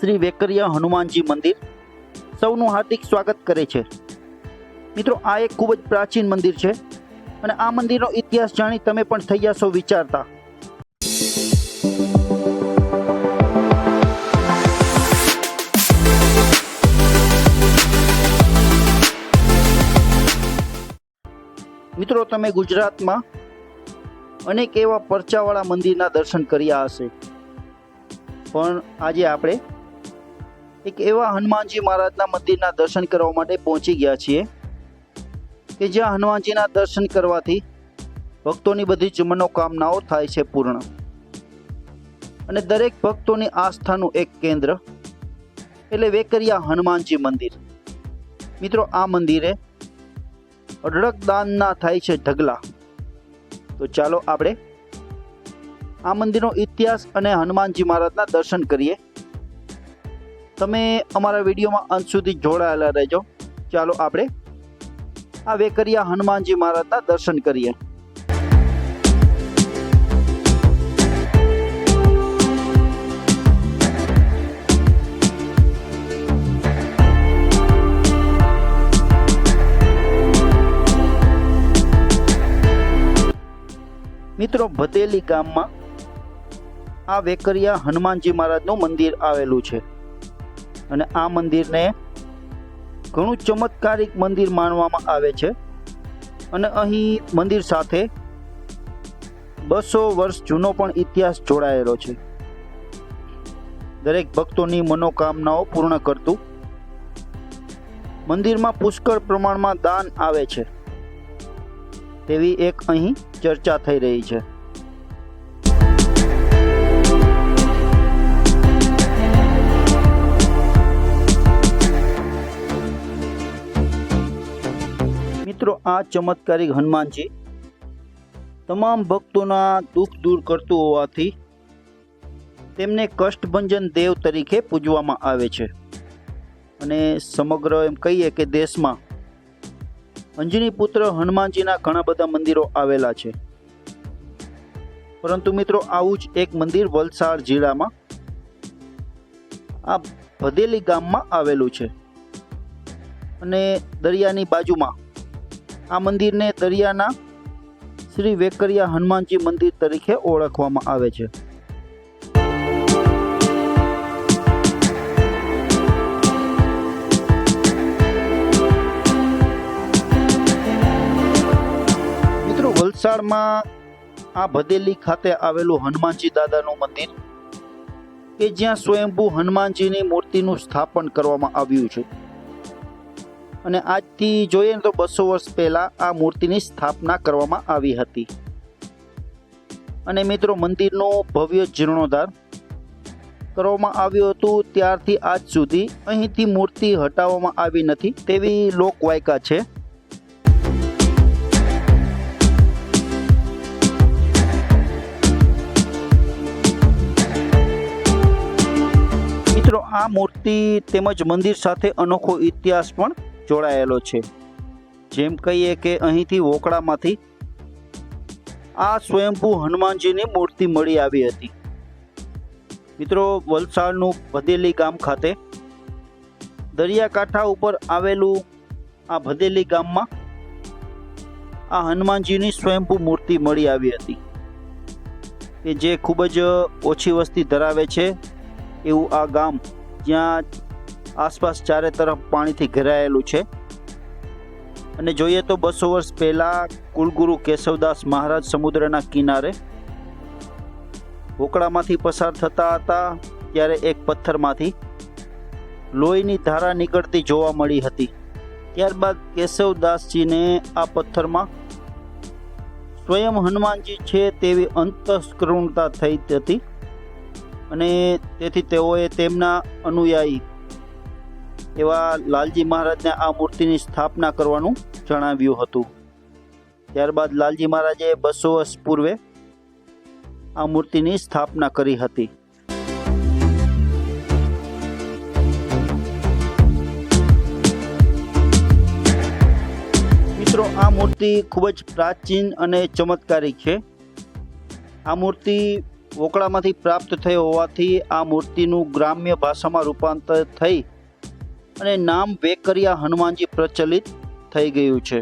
શ્રી વેકરિયા હનુમાનજી મંદિર સૌનું હાર્દિક સ્વાગત કરે છે. મિત્રો, આ એક ખૂબ જ પ્રાચીન મંદિર છે અને આ મંદિરનો ઇતિહાસ જાણી તમે પણ થઈ જશો વિચારતા. મિત્રો, તમે ગુજરાતમાં અનેક એવા પરચાવાળા મંદિરના દર્શન કર્યા હશે. પણ આજે આપણે એક એવા હનુમાનજી મહારાજના મંદિરના દર્શન કરવા માટે પહોંચી ગયા છીએ કે જ્યાં હનુમાનજીના દર્શન કરવાથી ભક્તોની બધી જ મનોકામનાઓ થાય છે પૂર્ણ. અને દરેક ભક્તોની આસ્થાનું એક કેન્દ્ર એટલે વેકરિયા હનુમાનજી મંદિર. મિત્રો, આ મંદિરે અઢળક દાનના થાય છે ઢગલા. તો ચાલો આપણે આ મંદિરનો ઇતિહાસ અને હનુમાનજી મહારાજના દર્શન કરીએ. તમે અમારા વિડીયોમાં અંત સુધી જોડાયેલા રહેજો. ચાલો આપણે આ વેકરિયા હનુમાનજી મહારાજના દર્શન કરીએ. મિત્રો, ભદેલી ગામમાં આ વેકરિયા હનુમાનજી મહારાજનું મંદિર આવેલું છે. અને આ મંદિરને ઘણું ચમત્કારિક મંદિર માનવામાં આવે છે. અને અહીં મંદિર સાથે બસો વર્ષ જૂનો પણ ઇતિહાસ જોડાયેલો છે. દરેક ભક્તોની મનોકામનાઓ પૂર્ણ કરતું મંદિરમાં પુષ્કળ પ્રમાણમાં દાન આવે છે. તેવી એક અહીં ચર્ચા થઈ રહી છે. મિત્રો, આ ચમત્કારિક હનુમાનજી તમામ ભક્તોના દુઃખ દૂર કરતું હોવાથી તેમને કષ્ટભંજન દેવ તરીકે પૂજવામાં આવે છે. અને સમગ્ર એમ કહીએ કે દેશમાં અંજની પુત્ર હનુમાનજીના ઘણા બધા મંદિરો આવેલા છે. પરંતુ મિત્રો, આવું જ એક મંદિર વલસાડ જિલ્લામાં આ ભદેલી ગામમાં આવેલું છે. અને દરિયાની બાજુમાં આ મંદિરને દરિયાના શ્રી વેકરિયા હનુમાનજી મંદિર તરીકે ઓળખવામાં આવે છે. મિત્રો, વલસાડમાં આ ભદેલી ખાતે આવેલું હનુમાનજી દાદાનું મંદિર કે જ્યાં સ્વયંભૂ હનુમાનજીની મૂર્તિનું સ્થાપન કરવામાં આવ્યું છે. અને આજથી જોઈએ તો બસો વર્ષ પહેલાં આ મૂર્તિની સ્થાપના કરવામાં આવી હતી. અને મિત્રો મંદિરનો ભવ્ય જીર્ણોદ્ધાર કરવામાં આવ્યું હતું ત્યારથી આજ સુધી. અહીંથી મૂર્તિ હટાવવામાં આવી નથી તેવી લોકવાયકા છે. મિત્રો આ મૂર્તિ તેમજ મંદિર સાથે અનોખો ઇતિહાસ પણ જોડાયેલો છે. જેમ કહીએ કે અહીંથી વોકળામાંથી આ સ્વયંભૂ હનુમાનજીની મૂર્તિ મળી આવી હતી. મિત્રો, વલસાડનું ભદેલી ગામ ખાતે દરિયાકાંઠા ઉપર આવેલું આ ભદેલી ગામમાં આ હનુમાનજીની સ્વયંભૂ મૂર્તિ મળી આવી હતી. કે જે ખૂબ જ ઓછી વસ્તી ધરાવે છે, એવું આ ગામ જ્યાં આસપાસ ચારે તરફ પાણીથી ઘેરાયેલું છે. અને જોઈએ તો બસો વર્ષ પહેલાં કુલગુરુ કેશવદાસ મહારાજ સમુદ્રના કિનારે હોકળામાંથી પસાર થતા હતા, ત્યારે એક પથ્થરમાંથી લોહીની ધારા નીકળતી જોવા મળી હતી. ત્યારબાદ કેશવદાસજીને આ પથ્થરમાં સ્વયં હનુમાનજી છે તેવી અંતઃસ્કૃણતા થઈ હતી. અને તેથી તેઓએ તેમના અનુયાયી એવા લાલજી મહારાજને આ મૂર્તિની સ્થાપના કરવાનું જણાવ્યું હતું. ત્યારબાદ લાલજી મહારાજે બસો વર્ષ પૂર્વે આ મૂર્તિની સ્થાપના કરી હતી. મિત્રો, આ મૂર્તિ ખૂબ જ પ્રાચીન અને ચમત્કારિક છે. આ મૂર્તિ વોકળામાંથી પ્રાપ્ત થઈ હોવાથી આ મૂર્તિનું ગ્રામ્ય ભાષામાં રૂપાંતર થઈ અને નામ વેકરિયા હનુમાનજી પ્રચલિત થઈ ગયું છે.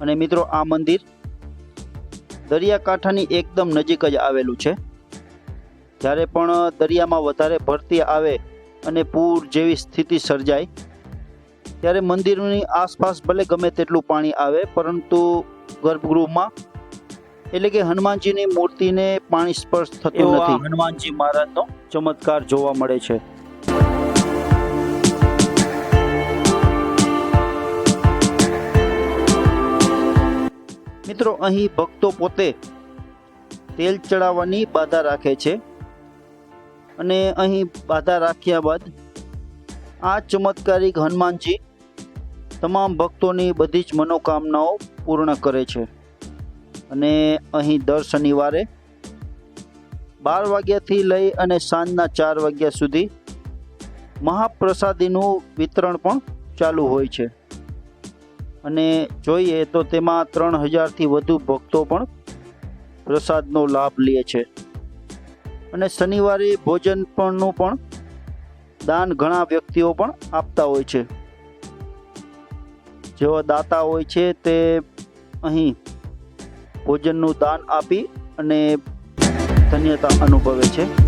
અને મિત્રો આ મંદિર દરિયાકાંઠાની એકદમ નજીક જ આવેલું છે. જ્યારે પણ દરિયામાં વધારે ભરતી આવે અને પૂર જેવી સ્થિતિ સર્જાય ત્યારે મંદિરની આસપાસ ભલે ગમે તેટલું પાણી આવે પરંતુ ગર્ભગૃહમાં એટલે કે હનુમાનજીની મૂર્તિને પાણી સ્પર્શ થતો નથી. હનુમાનજી મહારાજનો ચમત્કાર જોવા મળે છે. મિત્રો, અહીં ભક્તો પોતે તેલ ચડાવવાની બાધા રાખે છે અને અહીં બાધા રાખ્યા બાદ આ ચમત્કારિક હનુમાનજી તમામ ભક્તોની બધી જ મનોકામનાઓ પૂર્ણ કરે છે. અને અહીં દર શનિવારે બાર વાગ્યાથી લઈ અને સાંજના ચાર વાગ્યા સુધી મહાપ્રસાદીનું વિતરણ પણ ચાલુ હોય છે. અને જોઈએ તો તેમાં ત્રણ હજારથી વધુ ભક્તો પણ પ્રસાદનો લાભ લે છે. અને શનિવારે ભોજન પણનું પણ દાન ઘણા વ્યક્તિઓ પણ આપતા હોય છે. જેવા દાતા હોય છે તે અહીં ભોજનનું દાન આપી અને ધન્યતા અનુભવે છે.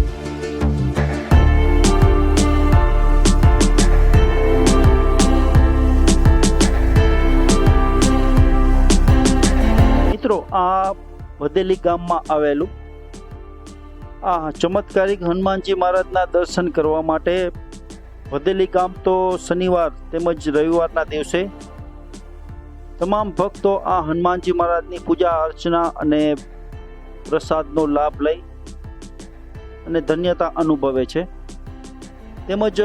વધેલી ગામમાં આવેલું. આ ચમત્કારિક હનુમાનજી મહારાજના દર્શન કરવા માટે વધેલી ગામ તો શનિવાર તેમજ રવિવારના દિવસે તમામ ભક્તો આ હનુમાનજી મહારાજની પૂજા અર્ચના અને પ્રસાદનો લાભ લઈ અને ધન્યતા અનુભવે છે. તેમજ,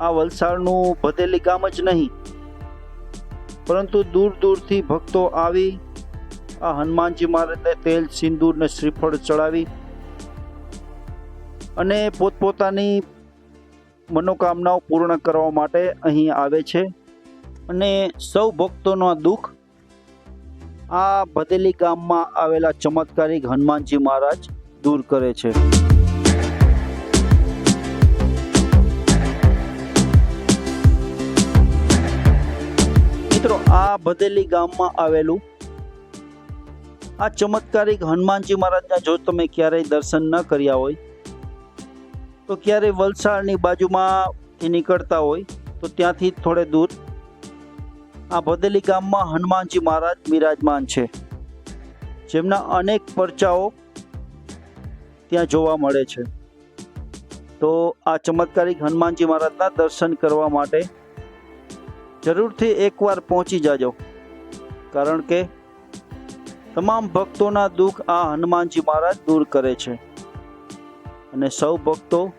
આ વલસાડનું ભદેલી ગામ જ નહીં, પરંતુ દૂર દૂરથી ભક્તો આવી આ હનુમાનજી મહારાજને તેલ, સિંદૂર ને શ્રીફળ ચડાવી અને પોતપોતાની મનોકામનાઓ પૂર્ણ કરવા માટે અહીં આવે છે. અને સૌ ભક્તોનો દુઃખ આ ભદેલી ગામમાં આવેલા ચમત્કારિક હનુમાનજી મહારાજ દૂર કરે છે. મિત્રો, આ ભદેલી ગામમાં આવેલું આ ચમત્કારિક હનુમાનજી મહારાજના જો તમે ક્યારેય દર્શન ન કર્યા હોય, તો ક્યારેય વલસાડની બાજુમાં નીકળતા હોય, તો ત્યાંથી થોડે દૂર. આ ભદેલી ગામમાં હનુમાનજી મહારાજ બિરાજમાન છે. જેમના અનેક પરચાઓ ત્યાં જોવા મળે છે. તો આ ચમત્કારિક હનુમાનજી મહારાજના દર્શન કરવા માટે જરૂરથી એકવાર પહોંચી જાજો. કારણ કે તમામ ભક્તોના દુઃખ આ હનુમાનજી મહારાજ દૂર કરે છે. અને સૌ ભક્તો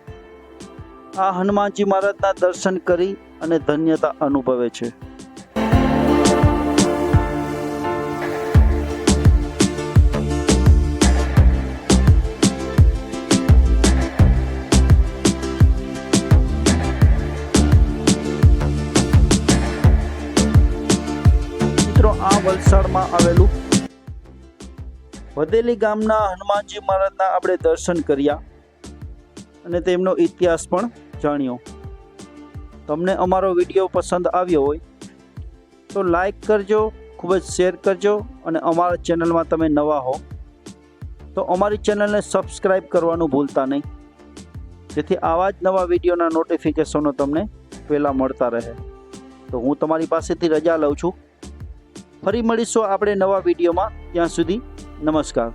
આ હનુમાનજી મહારાજના દર્શન કરી અને ધન્યતા અનુભવે છે. વલસાડમાં આવેલું વધેલી ગામના હનુમાનજી મહારાજના આપણે દર્શન કર્યા અને તેમનો ઇતિહાસ પણ જાણ્યો. તમને અમારો વીડિયો પસંદ આવ્યો હોય તો લાઈક કરજો, ખૂબ જ શેર કરજો અને અમારા ચેનલમાં તમે નવા હો તો અમારી ચેનલને સબસ્ક્રાઈબ કરવાનું ભૂલતા નહીં. જેથી આવા જ નવા વિડીયોના નોટિફિકેશનો તમને પહેલાં મળતા રહે. તો હું તમારી પાસેથી રજા લઉં છું. ફરી મળીશું આપણે નવા વિડીયોમાં. ત્યાં સુધી નમસ્કાર.